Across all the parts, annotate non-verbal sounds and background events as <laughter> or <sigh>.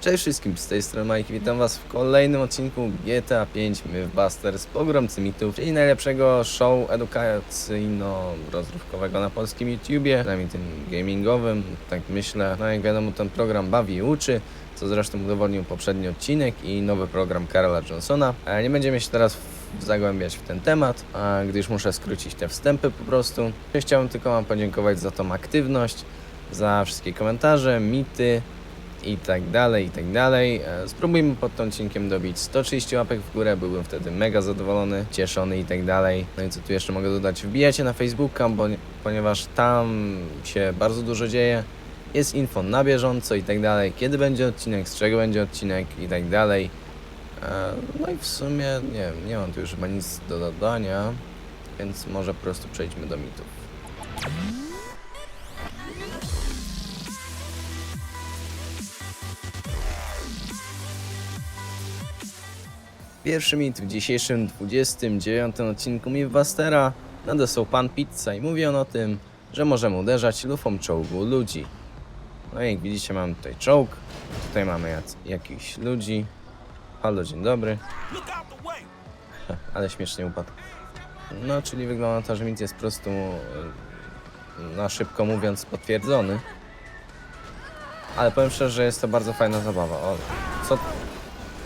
Cześć wszystkim, z tej strony Mike, witam was w kolejnym odcinku GTA 5 Mythbusters Pogromcy Mitów, czyli najlepszego show edukacyjno-rozrywkowego na polskim YouTubie, przynajmniej tym gamingowym, tak myślę. No jak wiadomo, ten program bawi i uczy, co zresztą udowodnił poprzedni odcinek i nowy program Karola Johnsona. Nie będziemy się teraz zagłębiać w ten temat, gdyż muszę skrócić te wstępy po prostu. Chciałbym tylko wam podziękować za tą aktywność, za wszystkie komentarze, mity, i tak dalej, i tak dalej. E, Spróbujmy pod tym odcinkiem dobić 130 łapek w górę, byłbym wtedy mega zadowolony, cieszony i tak dalej. No i co tu jeszcze mogę dodać? Wbijajcie na Facebooka, bo, ponieważ tam się bardzo dużo dzieje. Jest info na bieżąco i tak dalej, kiedy będzie odcinek, z czego będzie odcinek i tak dalej. E, No i w sumie nie wiem, nie mam tu już chyba nic do dodania, więc może po prostu przejdźmy do mitów. Pierwszy mit w dzisiejszym 29 odcinku Mythbustera nadesłał pan Pizza i mówi on o tym, że możemy uderzać lufą czołgu ludzi. No i jak widzicie mam tutaj czołg, tutaj mamy jac- jakichś ludzi. Halo, dzień dobry. Ale śmiesznie upadł. No, czyli wygląda to, że mit jest po prostu, e, na szybko mówiąc, potwierdzony. Ale powiem szczerze, że jest to bardzo fajna zabawa. O, co,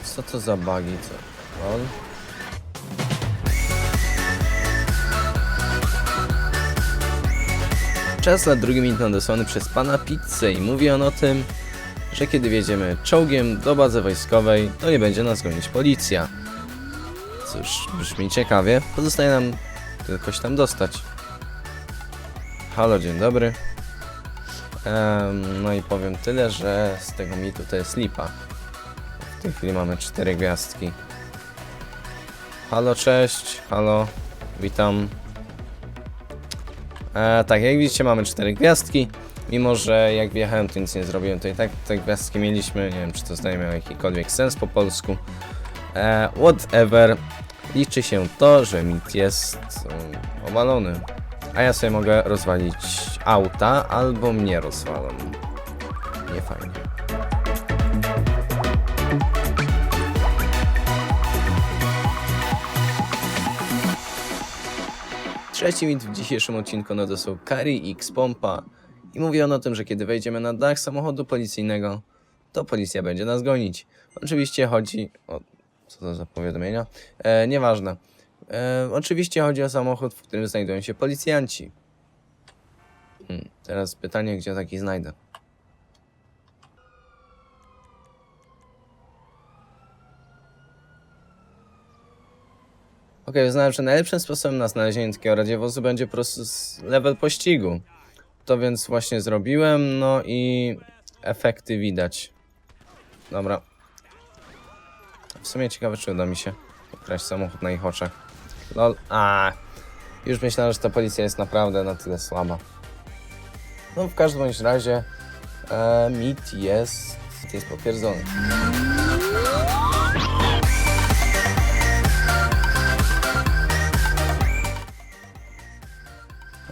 co to za bugi, co? Czas na drugi minut nadesłany przez pana Pizzę i mówi on o tym, że kiedy wjedziemy czołgiem do bazy wojskowej, to nie będzie nas gonić policja. Cóż, brzmi ciekawie. Pozostaje nam tylko się tam dostać. Halo, dzień dobry. Em, no i powiem tyle, że z tego mitu to jest lipa. W tej chwili mamy cztery gwiazdki. Halo, cześć, halo, witam. E, tak, jak widzicie mamy cztery gwiazdki. Mimo, że jak wjechałem to nic nie zrobiłem, to i tak te gwiazdki mieliśmy. Nie wiem, czy to zdanie miało jakikolwiek sens po polsku. E, whatever. Liczy się to, że mit jest um, obalony. A ja sobie mogę rozwalić auta, albo mnie rozwalam. Nie fajnie. Trzeci mit w dzisiejszym odcinku nadesłał Kari X Pompa i mówi on o tym, że kiedy wejdziemy na dach samochodu policyjnego, to policja będzie nas gonić. Oczywiście chodzi o... co to za powiadomienia? E, nieważne. E, oczywiście chodzi o samochód, w którym znajdują się policjanci. Hmm, teraz pytanie, gdzie taki znajdę? Okej, uznałem, że najlepszym sposobem na znalezienie takiego radiowozu będzie po prostu level pościgu. To więc właśnie zrobiłem, no i efekty widać. Dobra. W sumie ciekawe, czy uda mi się ukraść samochód na ich oczach. Lol. A, już myślałem, że ta policja jest naprawdę na tyle słaba. No, w każdym razie e, mit jest, jest potwierdzony.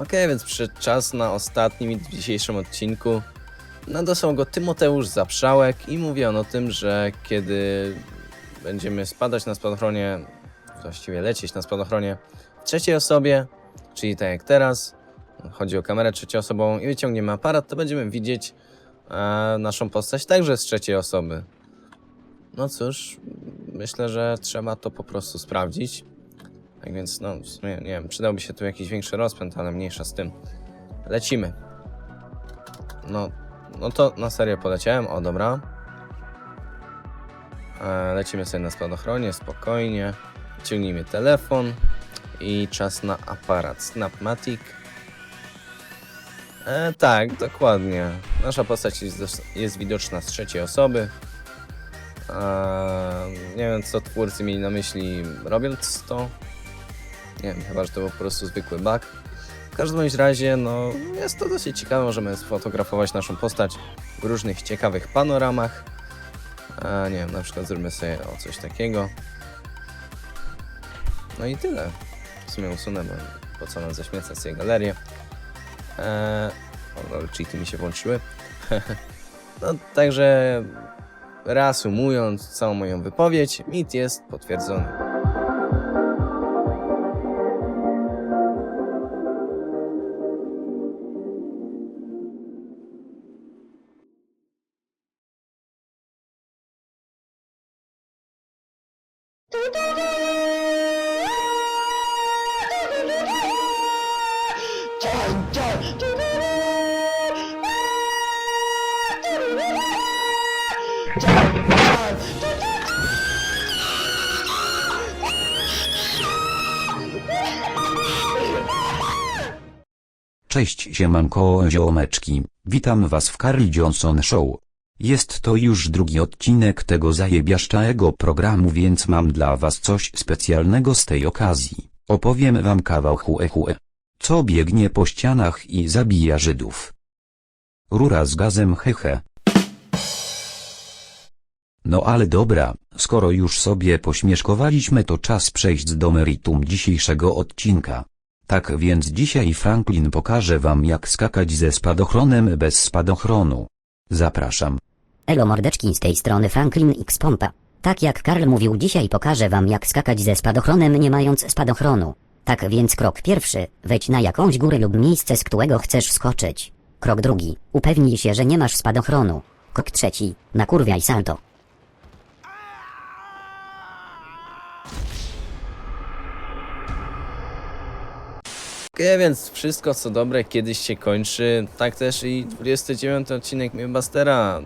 Okej, więc przyszedł czas na ostatni mit w dzisiejszym odcinku. Nadosłał go Tymoteusz Zaprzałek i mówi on o tym, że kiedy będziemy spadać na spadochronie, właściwie lecieć na spadochronie w trzeciej osobie, czyli tak jak teraz, chodzi o kamerę trzecioosobową i wyciągniemy aparat, to będziemy widzieć e, naszą postać także z trzeciej osoby. No cóż, myślę, że trzeba to po prostu sprawdzić. Tak więc, no, w sumie, nie wiem, przydałby się tu jakiś większy rozpęd, ale mniejsza z tym. Lecimy. No, no to na serio poleciałem, o dobra. E, lecimy sobie na spadochronie, spokojnie. Ciągnijmy telefon i czas na aparat Snapmatic. E, tak, dokładnie. Nasza postać jest, jest widoczna z trzeciej osoby. E, nie wiem, co twórcy mieli na myśli robiąc to. Nie wiem, chyba, że to był po prostu zwykły bug. W każdym razie, no, jest to dosyć ciekawe. Możemy sfotografować naszą postać w różnych ciekawych panoramach. A, nie wiem, na przykład zróbmy sobie o coś takiego. No i tyle. W sumie usunę, bo po co nam zaśmiecać sobie galerię. Eee, o, cheaty mi się włączyły. <laughs> no, także reasumując całą moją wypowiedź, mit jest potwierdzony. Cześć siemanko ziomeczki, witam was w Carl Johnson Show. Jest to już drugi odcinek tego zajebiaszczałego programu więc mam dla was coś specjalnego z tej okazji. Opowiem wam kawał hue hue. Co biegnie po ścianach i zabija Żydów. Rura z gazem hehe. No ale dobra, skoro już sobie pośmieszkowaliśmy to czas przejść do meritum dzisiejszego odcinka. Tak więc dzisiaj Franklin pokaże wam jak skakać ze spadochronem bez spadochronu. Zapraszam. Elo mordeczki z tej strony Franklin X Pompa. Tak jak Karl mówił dzisiaj pokażę wam jak skakać ze spadochronem nie mając spadochronu. Tak więc krok pierwszy, wejdź na jakąś górę lub miejsce z którego chcesz skoczyć. Krok drugi, upewnij się że nie masz spadochronu. Krok trzeci, nakurwiaj salto. Okej, więc wszystko co dobre kiedyś się kończy. Tak też i 29 odcinek Mythbustera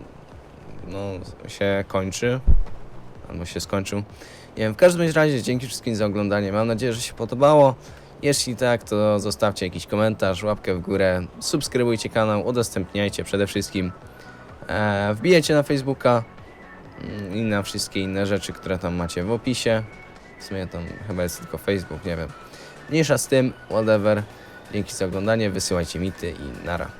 no, się kończy. Albo się skończył. Nie wiem, w każdym razie dzięki wszystkim za oglądanie. Mam nadzieję, że się podobało. Jeśli tak, to zostawcie jakiś komentarz, łapkę w górę, subskrybujcie kanał, udostępniajcie przede wszystkim. E, wbijajcie na Facebooka mm, i na wszystkie inne rzeczy, które tam macie w opisie. W sumie tam chyba jest tylko Facebook, nie wiem. Mniejsza z tym, whatever. Dzięki za oglądanie, wysyłajcie mity i nara.